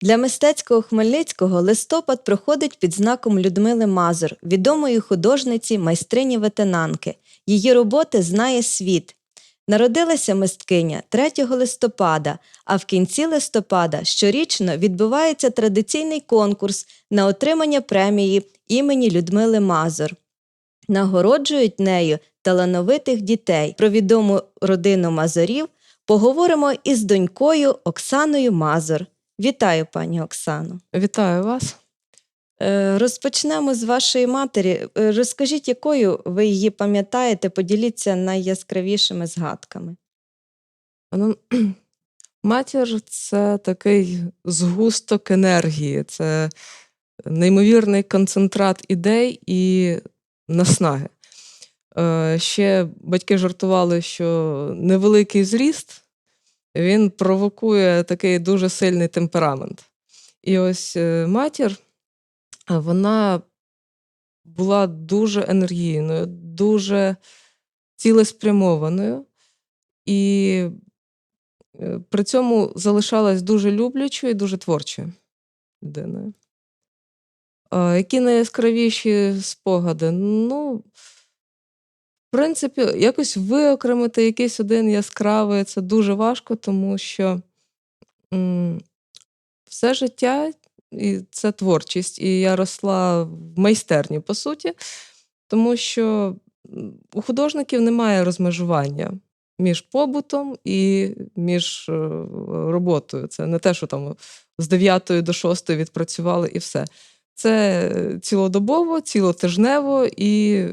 Для мистецького Хмельницького листопад проходить під знаком Людмили Мазур, відомої художниці, майстрині ветенанки. Її роботи знає світ. Народилася мисткиня 3 листопада, а в кінці листопада щорічно відбувається традиційний конкурс на отримання премії імені Людмили Мазур. Нагороджують нею талановитих дітей. Про відому родину Мазурів поговоримо із донькою Оксаною Мазур. Вітаю, пані Оксано. Вітаю вас. Е, Розпочнемо з вашої матері. Е, Розкажіть, якою ви її пам'ятаєте, поділіться найяскравішими згадками. Ну, матір це такий згусток енергії, це неймовірний концентрат ідей і наснаги. Е, Ще батьки жартували, що невеликий зріст він провокує такий дуже сильний темперамент. І ось е, матір, вона була дуже енергійною, дуже цілеспрямованою. І е, при цьому залишалась дуже люблячою і дуже творчою людиною. Які найяскравіші спогади? Ну, в принципі, якось виокремити якийсь один яскравий це дуже важко, тому що м, все життя і це творчість, і я росла в майстерні, по суті, тому що у художників немає розмежування між побутом і між е, роботою. Це не те, що там з 9 до 6 відпрацювали і все. Це цілодобово, цілотижнево і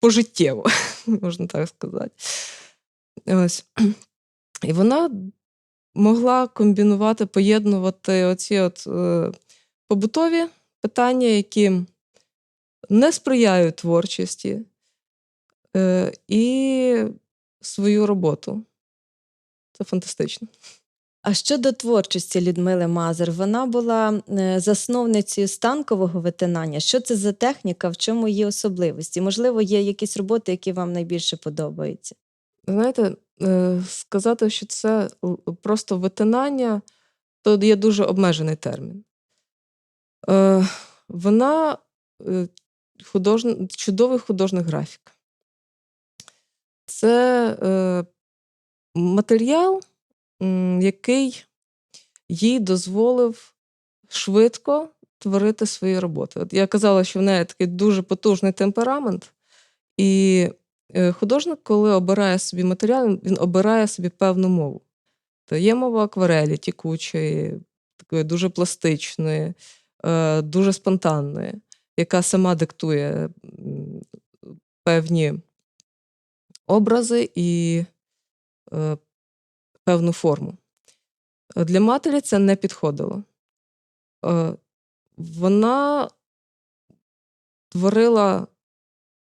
пожиттєво, можна так сказати. Ось. І вона могла комбінувати, поєднувати оці от е, побутові питання, які не сприяють творчості, е, і свою роботу. Це фантастично. А щодо творчості Людмили Мазур, вона була е, засновницею станкового ветенання. Що це за техніка, в чому її особливості? Можливо, є якісь роботи, які вам найбільше подобаються? Знаєте, е, сказати, що це просто витинання, то є дуже обмежений термін. Е, Вона е, чудовий художник графік. Це матеріал, який їй дозволив швидко творити свої роботи. От я казала, що в неї такий дуже потужний темперамент, і е, художник, коли обирає собі матеріал, він- обирає собі певну мову. То є мова акварелі, тікучої, такої дуже пластичної, е, дуже спонтанної, яка сама диктує певні образи і е, певну форму. Е, Для матері це не підходило. Е, Вона творила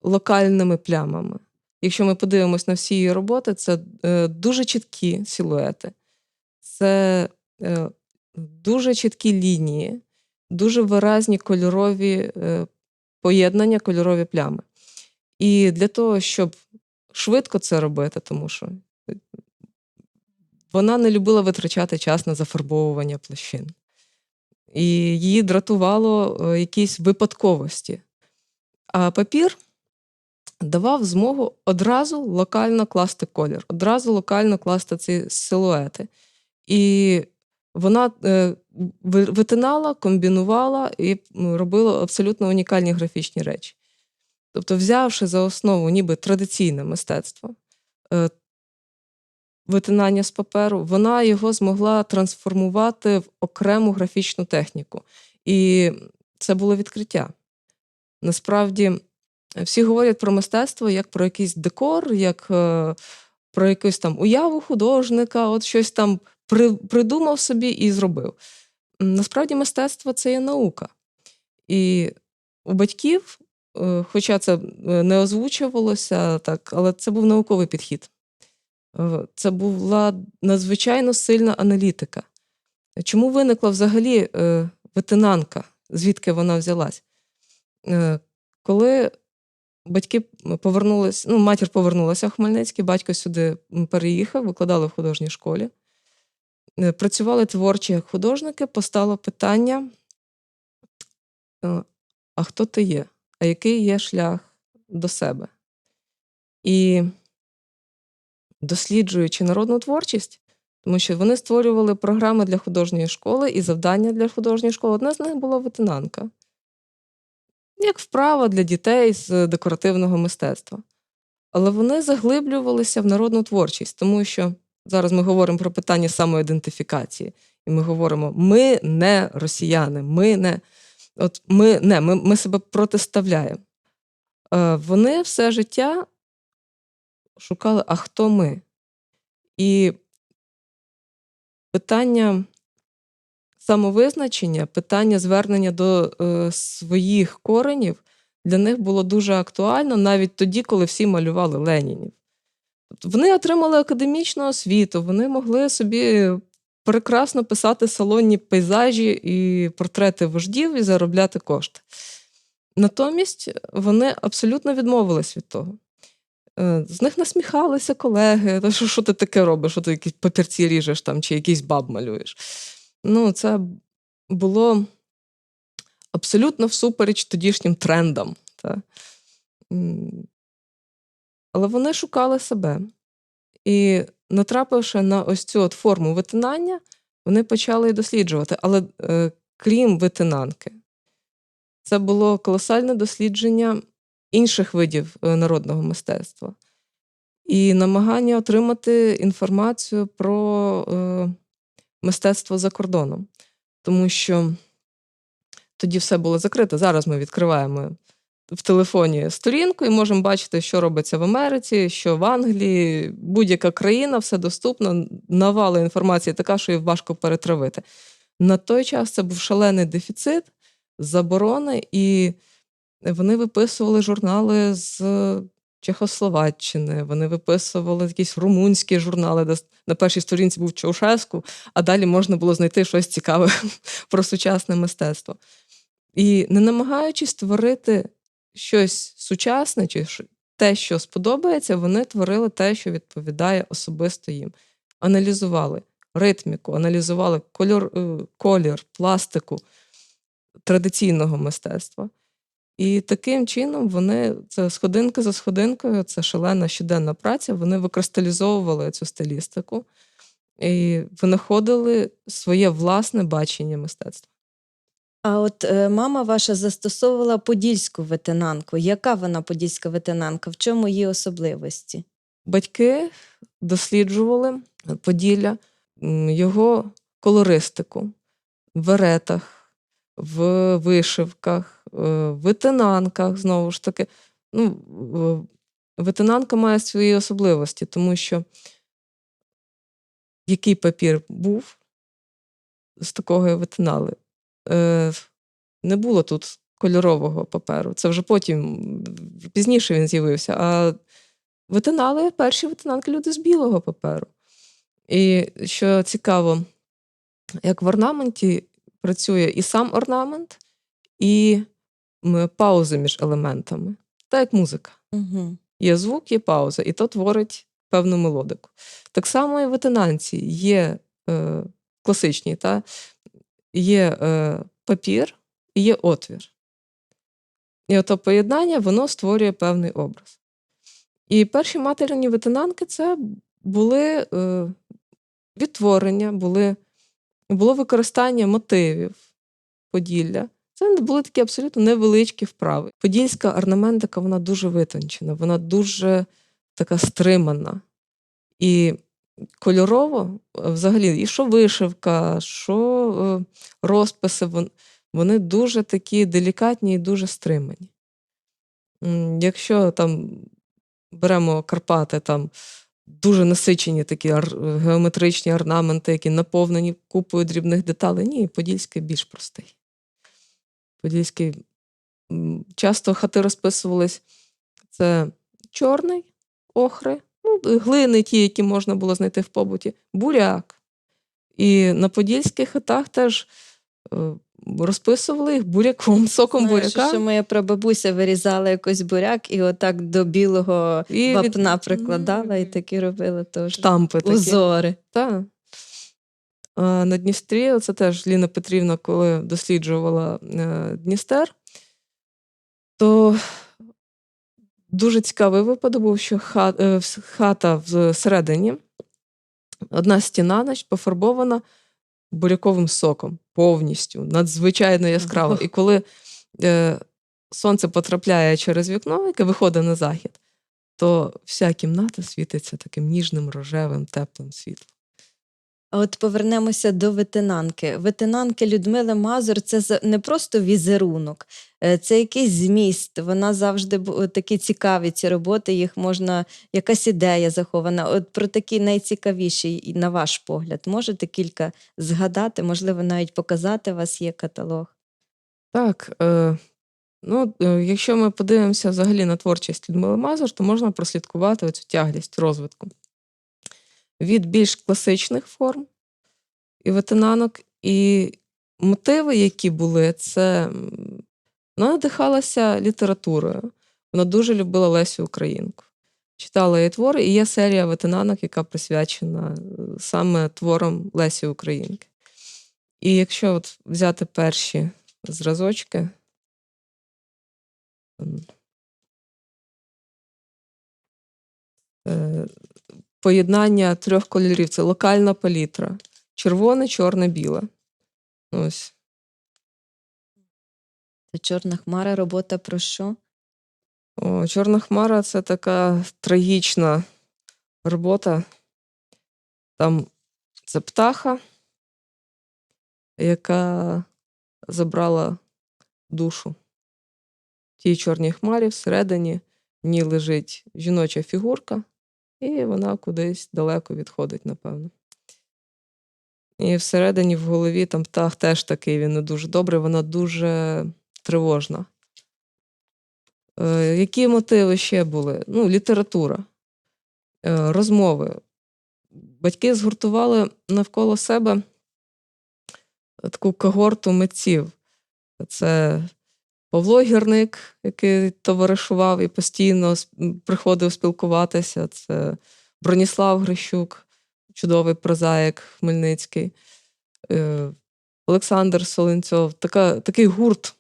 локальними плямами. Якщо ми подивимось на всі її роботи, це е, дуже чіткі силуети, це дуже чіткі лінії, дуже виразні кольорові поєднання, кольорові плями. І для того, щоб швидко це робити, тому що вона не любила витрачати час на зафарбовування площин. І її дратувало е, якісь випадковості. А папір давав змогу одразу локально класти колір, одразу локально класти ці силуети. І вона е, витинала, комбінувала і робила абсолютно унікальні графічні речі. Тобто, взявши за основу ніби традиційне мистецтво, е, витинання з паперу, вона його змогла трансформувати в окрему графічну техніку. І це було відкриття. Насправді, всі говорять про мистецтво як про якийсь декор, як е, про якусь там уяву художника, от щось там при, придумав собі і зробив. Насправді, мистецтво це є наука. І у батьків, е, хоча це е, не озвучувалося так, але це був науковий підхід. Е, Це була надзвичайно сильна аналітика. Чому виникла взагалі е, ветенанка? Звідки вона взялась? Е, Коли батьки повернулися, ну, матір повернулася в Хмельницький, батько сюди переїхав, викладали в художній школі. працювали творчі як художники, постало питання: а хто ти є? А який є шлях до себе? І досліджуючи народну творчість, тому що вони створювали програми для художньої школи і завдання для художньої школи. Одне з них була ветенанка. Як вправа для дітей з декоративного мистецтва. Але вони заглиблювалися в народну творчість, тому що зараз ми говоримо про питання самоідентифікації. І ми говоримо: ми не росіяни, ми не от ми не, ми, ми себе протиставляємо. Е, вони все життя шукали, а хто ми? І питання самовизначення, питання звернення до е, своїх коренів для них було дуже актуально навіть тоді, коли всі малювали Ленінів. Тобто вони отримали академічну освіту, вони могли собі прекрасно писати салонні пейзажі і портрети вождів і заробляти кошти. Натомість вони абсолютно відмовились від того. Е, З них насміхалися колеги, «Та що, що ти таке робиш, що ти якісь папірці ріжеш там, чи якийсь баб малюєш. Ну, це було абсолютно всупереч тодішнім трендам. Та. Але вони шукали себе. І, натрапивши на ось цю от форму витинання, вони почали досліджувати. Але е, крім витинанки, це було колосальне дослідження інших видів е, народного мистецтва і намагання отримати інформацію про е, мистецтво за кордоном. Тому що тоді все було закрито. Зараз ми відкриваємо в телефоні сторінку і можемо бачити, що робиться в Америці, що в Англії, будь-яка країна, все доступно, навала інформації така, що її важко перетравити. На той час це був шалений дефіцит, заборони, і вони виписували журнали з Чехословаччини, вони виписували якісь румунські журнали, де на першій сторінці був Чаушеску, а далі можна було знайти щось цікаве про сучасне мистецтво. І не намагаючись створити щось сучасне чи те, що сподобається, вони творили те, що відповідає особисто їм. Аналізували ритміку, аналізували кольор, е, колір, пластику традиційного мистецтва. І таким чином вони це сходинка за сходинкою, це шалена щоденна праця. Вони викристалізовували цю стилістику і винаходили своє власне бачення мистецтва. А от е, мама ваша застосовувала подільську ветенанку. Яка вона подільська ветенанка? В чому її особливості? Батьки досліджували Поділля, його колористику в веретах, в вишивках, е, в ветенанках, знову ж таки. Ну, в- ветенанка має свої особливості, тому що який папір був, з такого і ветенали. Е, не було тут кольорового паперу. Це вже потім, пізніше він з'явився. А Витинали перші витинанки люди з білого паперу. І що цікаво, як в орнаменті працює і сам орнамент, і паузи між елементами, так як музика. Угу. Є звук, є пауза, і то творить певну мелодику. Так само і в витинанці є е, класичні, та? є е, папір і є отвір. І ото поєднання воно створює певний образ. І перші материні витинанки це були е, відтворення, були, було використання мотивів Поділля. Це були такі абсолютно невеличкі вправи. Подільська орнаментика вона дуже витончена, вона дуже така стримана. І кольорово, е, взагалі, і що вишивка, що е, розписи, вони дуже такі делікатні і дуже стримані. Якщо там беремо Карпати, там дуже насичені такі геометричні орнаменти, які наповнені купою дрібних деталей. Ні, Подільський більш простий. Подільський часто хати розписувались це чорний, охри, ну, глини, ті, які можна було знайти в побуті, буряк. І на подільських хатах теж е, розписували їх буряком, соком Знаю, буряка. що моя прабабуся вирізала якось буряк і отак до білого І від- прикладала і такі робила теж штампи такі. узори. Так. Е, на Дністрі, це теж Ліна Петрівна, коли досліджувала е, Дністер, то дуже цікавий випадок був, що е, хата всередині, одна стіна значить, пофарбована буряковим соком повністю, надзвичайно яскраво. І коли сонце потрапляє через вікно, яке виходить на захід, то вся кімната світиться таким ніжним, рожевим, теплим світлом. От повернемося до ветенанки. Ветенанки Людмили Мазур це не просто візерунок, е, це якийсь зміст. Вона завжди такі цікаві ці роботи, їх можна, якась ідея захована. От про такі найцікавіші, на ваш погляд, можете кілька згадати, можливо, навіть показати у вас є каталог. Так, е, ну, е, якщо ми подивимося взагалі на творчість Людмили Мазур, то можна прослідкувати оцю тяглість розвитку від більш класичних форм і ветенанок, і мотиви, які були, це вона надихалася літературою. Вона дуже любила Лесю Українку. Читала її твори, і є серія ветенанок, яка присвячена е, саме творам Лесі Українки. І якщо от взяти перші зразочки. Поєднання трьох кольорів це локальна палітра: червоне, чорне, біле. Ось. Це чорна хмара, робота про що? О, Чорна хмара це така трагічна робота. Там це птаха, яка забрала душу. В тій чорній хмарі всередині в ній лежить жіноча фігурка, і вона кудись далеко відходить, напевно. І всередині в голові там птах теж такий, він не дуже добрий, вона дуже тривожна. Е, які мотиви ще були? Ну, література, е, розмови. Батьки згуртували навколо себе таку когорту митців. Це Павло Гірник, який товаришував і постійно приходив спілкуватися. Це Броніслав Грищук, чудовий прозаїк Хмельницький, е, Олександр Солонцьов. Така, такий гурт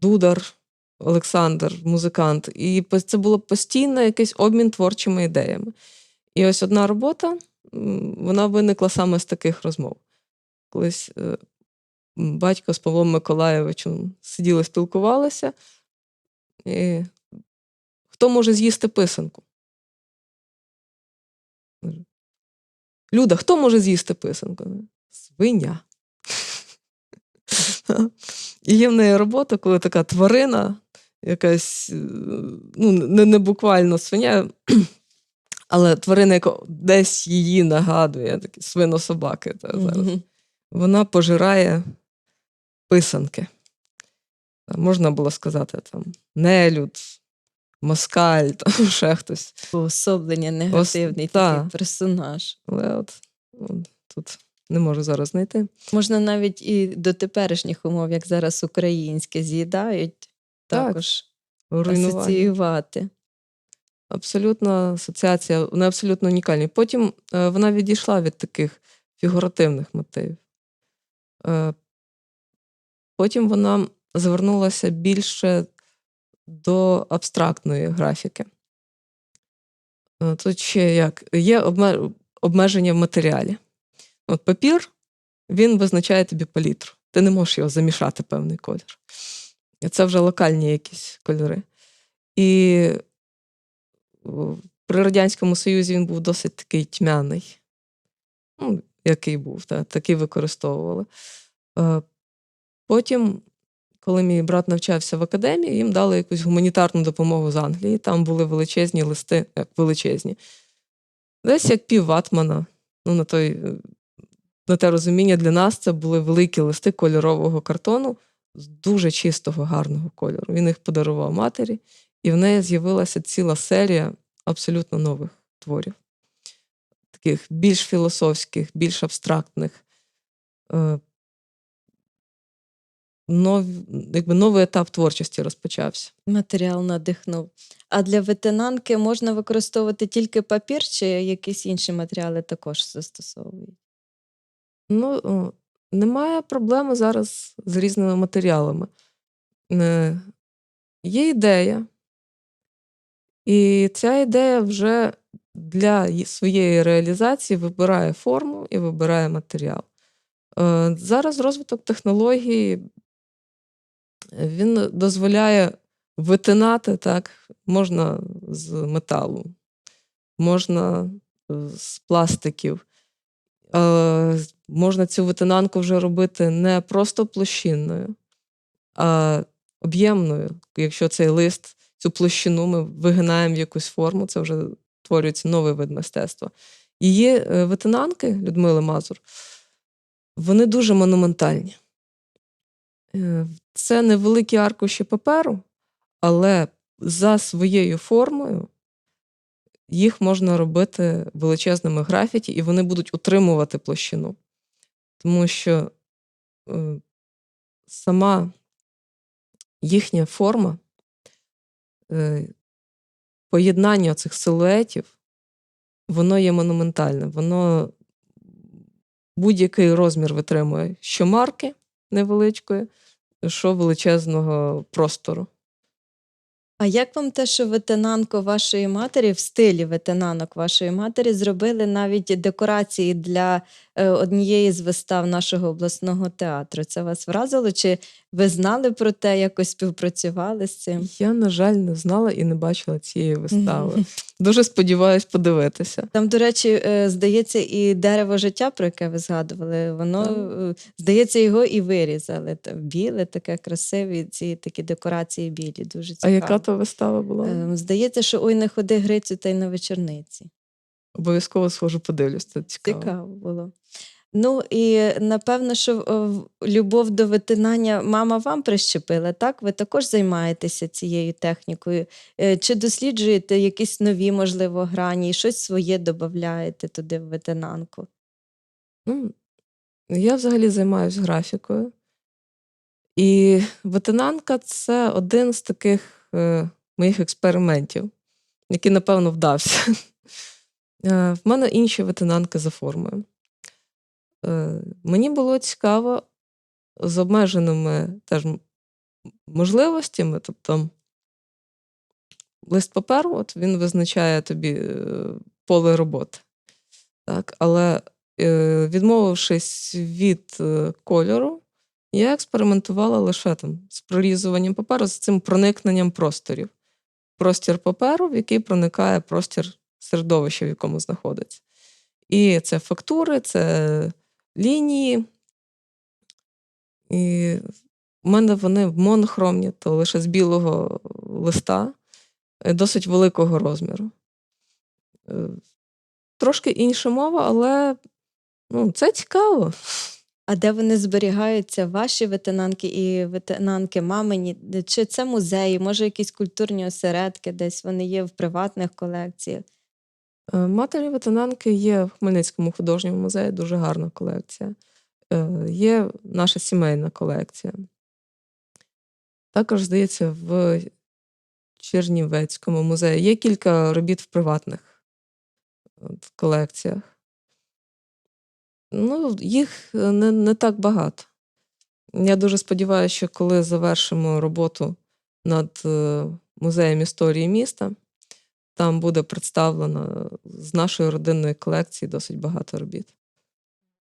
Дудар, Олександр, музикант. І це було постійно якийсь обмін творчими ідеями. І ось одна робота, вона виникла саме з таких розмов. Колись е, батько з Павлом Миколаєвичем сиділи, спілкувалися. І хто може з'їсти писанку? Люда, хто може з'їсти писанку? Свиня. І є в неї робота, коли така тварина, якась, ну, не, не буквально свиня, але тварина, яка десь її нагадує, такі свинособаки. Та, зараз. Вона пожирає писанки. Можна було сказати там нелюд, москаль, там ще хтось. Уособлення негативний та. такий персонаж. Але от, от тут не можу зараз знайти. Можна навіть і до теперішніх умов, як зараз українське, з'їдають, Так, також Руйнування. асоціювати. Абсолютно асоціація, вони абсолютно унікальні. Потім е, вона відійшла від таких фігуративних мотивів. Е, потім вона звернулася більше до абстрактної графіки. Е, тут ще як є обмеження в матеріалі. От папір він визначає тобі палітру. Ти не можеш його замішати певний колір. Це вже локальні якісь кольори. І при Радянському Союзі він був досить такий тьмяний. Ну, який був, та, такий використовували. Е, Потім, коли мій брат навчався в академії, їм дали якусь гуманітарну допомогу з Англії. Там були величезні листи, як величезні. Десь як пів ватмана. Ну, на, той, е, на те розуміння для нас це були великі листи кольорового картону з дуже чистого, гарного кольору. Він їх подарував матері, і в неї з'явилася ціла серія абсолютно нових творів, таких більш філософських, більш абстрактних. Нов, якби новий етап творчості розпочався. Матеріал надихнув. А для ветенанки можна використовувати тільки папір, чи якісь інші матеріали також застосовують? Ну, немає проблеми зараз з різними матеріалами. Е, Є ідея, і ця ідея вже для своєї реалізації вибирає форму і вибирає матеріал. Е, Зараз розвиток технологій він дозволяє витинати так, можна з металу, можна е, з пластиків. Е, Можна цю витинанку вже робити не просто площинною, а об'ємною. Якщо цей лист, цю площину ми вигинаємо в якусь форму, це вже творюється новий вид мистецтва. Її е, витинанки Людмили Мазур, вони дуже монументальні. Це невеликі аркуші паперу, але за своєю формою їх можна робити величезними графіті, і вони будуть утримувати площину. Тому що е, сама їхня форма, е, поєднання цих силуетів, воно є монументальне. Воно будь-який розмір витримує що марки невеличкої, що величезного простору. А як вам те, що ветенанку вашої матері в стилі ветенанок вашої матері зробили навіть декорації для е, однієї з вистав нашого обласного театру? Це вас вразило? Чи ви знали про те, якось співпрацювали з цим? Я, на жаль, не знала і не бачила цієї вистави. Дуже сподіваюсь подивитися. Там, до речі, е, здається, і дерево життя, про яке ви згадували, воно, е, здається, його і вирізали. Біле, таке красиві, ці такі декорації білі, дуже А цікаво. яка то вистава була? Е, Здається, що ой, не ходи Грицю та й на вечорниці. Обов'язково схожу, подивлюсь. Це цікаво. Цікаво було. Ну і напевно, що е, любов до витинання мама вам прищепила, так? Ви також займаєтеся цією технікою. Е, Чи досліджуєте якісь нові, можливо, грані, і щось своє додаєте туди в витинанку? Ну, я взагалі займаюся графікою. І ветенанка це один з таких е, моїх експериментів, який, напевно, вдався. Е, в мене інші ветенанки за формою. Е, мені було цікаво з обмеженими теж можливостями, тобто лист паперу, от він визначає тобі е, поле роботи. Так, але е, відмовившись від е, кольору, я експериментувала лише там з прорізуванням паперу, з цим проникненням просторів. Простір паперу, в який проникає простір середовища, в якому знаходиться. І це фактури, це лінії. І в мене вони монохромні, то лише з білого листа, е, досить великого розміру. Е, Трошки інша мова, але ну, це цікаво. А де вони зберігаються, ваші ветенанки і ветенанки мамині? Чи це музеї, може, якісь культурні осередки, десь вони є в приватних колекціях? Е, Матері ветенанки є в Хмельницькому художньому музеї, дуже гарна колекція. Е, Є наша сімейна колекція. Також, здається, в Чернівецькому музеї є кілька робіт в приватних колекціях. Ну, їх е, не, не так багато. Я дуже сподіваюся, що коли завершимо роботу над е, музеєм історії міста, там буде представлено з нашої родинної колекції досить багато робіт.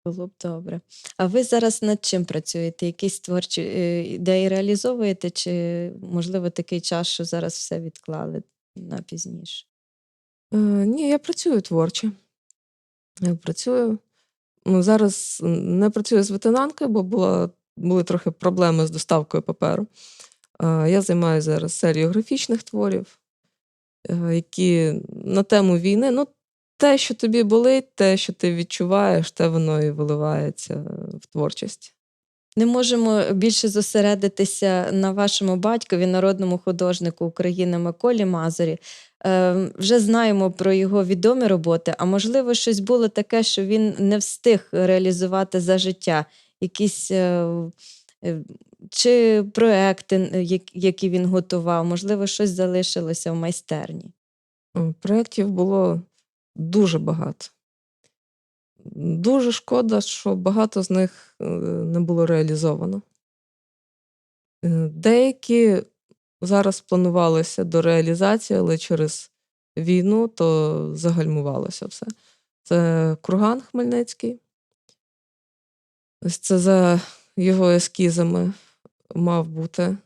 Було б добре. А ви зараз над чим працюєте? Якісь творчі е, ідеї реалізовуєте, чи, можливо, такий час, що зараз все відклали на пізніше? Е, ні, я працюю творчо. Я працюю. Ну, зараз не працюю з ветенанкою, бо була, були трохи проблеми з доставкою паперу. Я займаюся зараз серією графічних творів, е, які на тему війни. Ну, те, що тобі болить, те, що ти відчуваєш, те воно і виливається в творчість. Не можемо більше зосередитися на вашому батькові, народному художнику України Миколі Мазурі. Е, вже знаємо про його відомі роботи, а можливо, щось було таке, що він не встиг реалізувати за життя. Якісь е, е, чи проекти, е, які він готував, можливо, щось залишилося в майстерні. Проєктів було дуже багато. Дуже шкода, що багато з них е, не було реалізовано. Е, Деякі зараз планувалися до реалізації, але через війну то загальмувалося все. Це Курган Хмельницький. Ось це за його ескізами мав бути.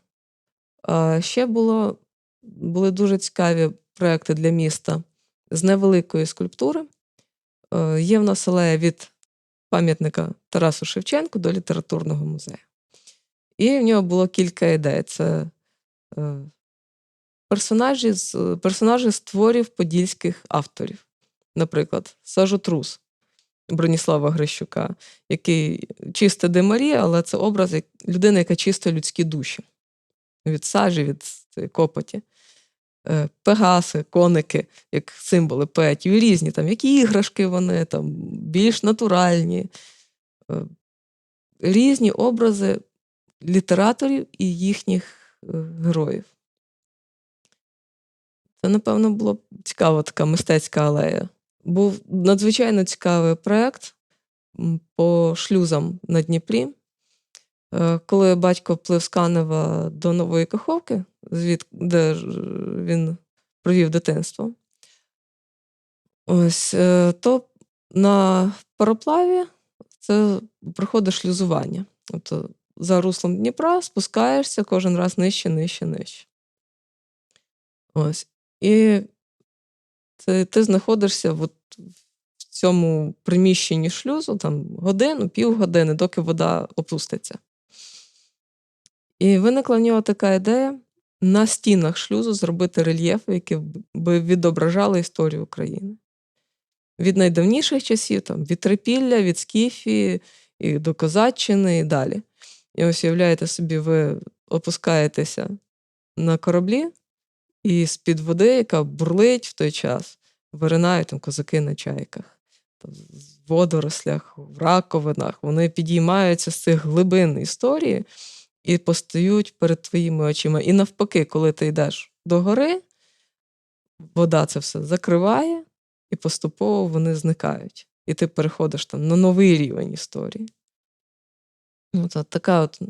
А ще було, були дуже цікаві проекти для міста з невеликої скульптури. Е, Є в нас алея від пам'ятника Тарасу Шевченку до літературного музею. І в нього було кілька ідей. Це е, персонажі з, персонажі з творів подільських авторів. Наприклад, Сажотрус Броніслава Грищука, який чисте демарі, але це образ людини, яка чисто людські душі від сажі, від копоті. Е, Пегаси, коники, як символи поетів, різні, там, які іграшки вони, там, більш натуральні, е, різні образи літераторів і їхніх е, героїв. Це, напевно, була цікава така мистецька алея. Був надзвичайно цікавий проєкт по шлюзам на Дніпрі. Коли батько плив з Канева до Нової Каховки, звід, де він провів дитинство, ось, е, то на пароплаві це проходить шлюзування. Тобто за руслом Дніпра спускаєшся кожен раз нижче, нижче, нижче. Ось. І ти, ти знаходишся от в цьому приміщенні шлюзу там годину, півгодини, доки вода опуститься. І виникла в нього така ідея на стінах шлюзу зробити рельєфи, які би відображали історію України. Від найдавніших часів, там, від Трипілля, від Скіфії, і до Козаччини і далі. І ось уявляєте собі, ви опускаєтеся на кораблі, і з-під води, яка бурлить в той час, виринають там козаки на чайках, там, в водорослях, в раковинах. Вони підіймаються з цих глибин історії і постають перед твоїми очима. І навпаки, коли ти йдеш до гори, вода це все закриває, і поступово вони зникають. І ти переходиш там на новий рівень історії. Ну, це така от,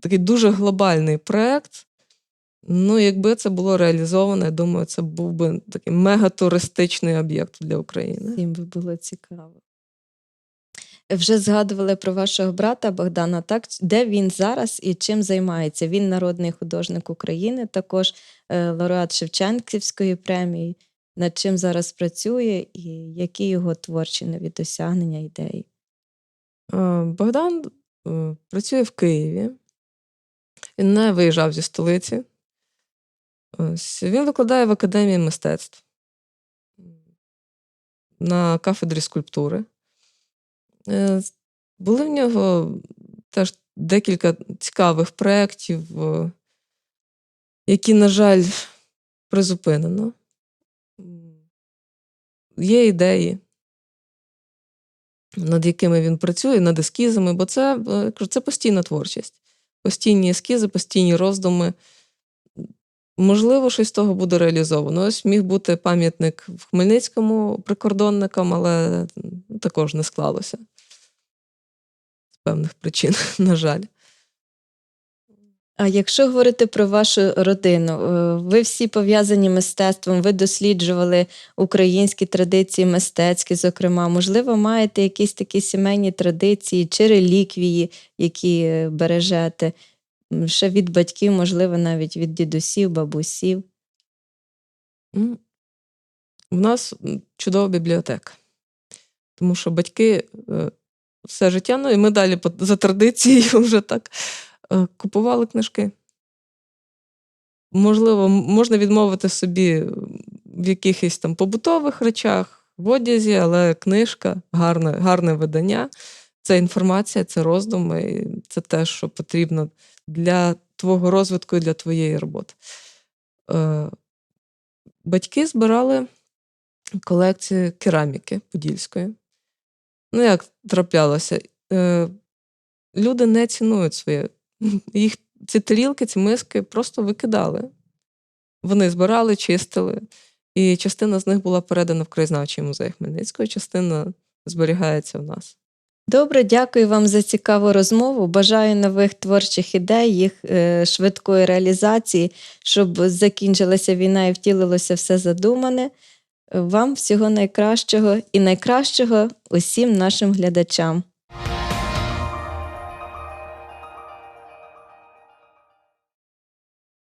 такий дуже глобальний проєкт. Ну, якби це було реалізовано, я думаю, це був би такий мегатуристичний об'єкт для України. Їм би було цікаво. Вже згадували про вашого брата Богдана, так? Де він зараз і чим займається? Він народний художник України, також е, лауреат Шевченківської премії. Над чим зараз працює і які його творчі нові досягнення, ідеї? Е, Богдан е, працює в Києві. Він не виїжджав зі столиці. Ось, він викладає в Академії мистецтв на кафедрі скульптури. Е, Були в нього теж декілька цікавих проєктів, е, які, на жаль, призупинено. Є ідеї, над якими він працює, над ескізами, бо це, е, це постійна творчість. Постійні ескізи, постійні роздуми. Можливо, щось з того буде реалізовано. Ось міг бути пам'ятник в Хмельницькому прикордонникам, але також не склалося з певних причин, на жаль. А якщо говорити про вашу родину, е, ви всі пов'язані мистецтвом, ви досліджували українські традиції мистецькі, зокрема, можливо, маєте якісь такі сімейні традиції чи реліквії, які е, бережете ще від батьків, можливо, навіть від дідусів, бабусів. У нас чудова бібліотека. Тому що батьки е, все життя, ну і ми далі за традицією вже так е, купували книжки. Можливо, можна відмовити собі в якихось там побутових речах, в одязі, але книжка, гарне, гарне видання. Це інформація, це роздуми, це те, що потрібно для твого розвитку і для твоєї роботи. Е, Батьки збирали колекцію кераміки подільської. Ну, як траплялося, е, люди не цінують своє. Їх ці тарілки, ці миски просто викидали. Вони збирали, чистили. І частина з них була передана в краєзнавчий музей Хмельницького, частина зберігається в нас. Добре, дякую вам за цікаву розмову. Бажаю нових творчих ідей, їх е, швидкої реалізації, щоб закінчилася війна і втілилося все задумане. Вам всього найкращого і найкращого усім нашим глядачам.